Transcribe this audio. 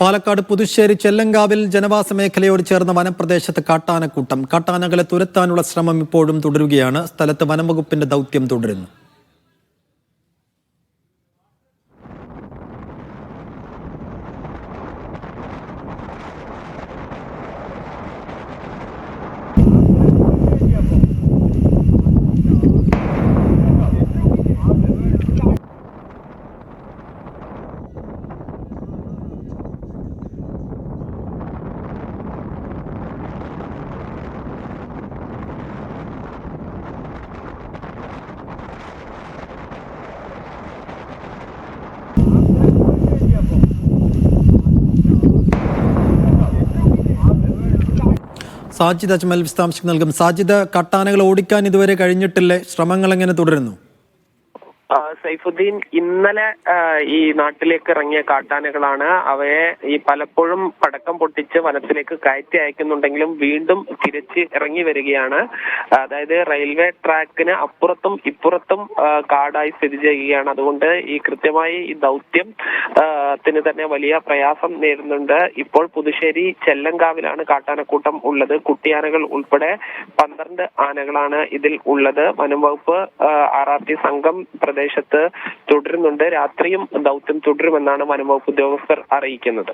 പാലക്കാട് പുതുശ്ശേരി ചെല്ലങ്കാവിൽ ജനവാസ മേഖലയോട് ചേർന്ന വനപ്രദേശത്ത് കാട്ടാനക്കൂട്ടം. കാട്ടാനകളെ തുരത്താനുള്ള ശ്രമം ഇപ്പോഴും തുടരുകയാണ്. സ്ഥലത്ത് വനംവകുപ്പിന്റെ ദൗത്യം തുടരുന്നു. സാജിദ് അജ്മൽ വിശദാംശം നൽകും. സാജിദ് കട്ടാനകൾ ഓടിക്കാൻ ഇതുവരെ കഴിഞ്ഞിട്ടില്ലേ? ശ്രമങ്ങൾ എങ്ങനെ തുടരുന്നു? സൈഫുദ്ദീൻ ഇന്നലെ ഈ നാട്ടിലേക്ക് ഇറങ്ങിയ കാട്ടാനകളാണ് അവയെ ഈ പലപ്പോഴും പടക്കം പൊട്ടിച്ച് വനത്തിലേക്ക് കയറ്റി അയക്കുന്നുണ്ടെങ്കിലും വീണ്ടും തിരിച്ച് ഇറങ്ങി വരികയാണ്. അതായത് റെയിൽവേ ട്രാക്കിന് അപ്പുറത്തും ഇപ്പുറത്തും കാടായി സ്ഥിതി ചെയ്യുകയാണ്. അതുകൊണ്ട് ഈ കൃത്യമായി ഈ ദൗത്യം ത്തിന് തന്നെ വലിയ പ്രയാസം നേരിടുന്നുണ്ട്. ഇപ്പോൾ പുതുശ്ശേരി ചെല്ലങ്കാവിലാണ് കാട്ടാനക്കൂട്ടം ഉള്ളത്. കുട്ടിയാനകൾ ഉൾപ്പെടെ പന്ത്രണ്ട് ആനകളാണ് ഇതിൽ ഉള്ളത്. വനം വകുപ്പ് ആർ ആർ ടി സംഘം പ്രദേശത്ത് തുടരുന്നുണ്ട്. രാത്രിയും ദൗത്യം തുടരുമെന്നാണ് വനം വകുപ്പ് ഉദ്യോഗസ്ഥർ അറിയിക്കുന്നത്.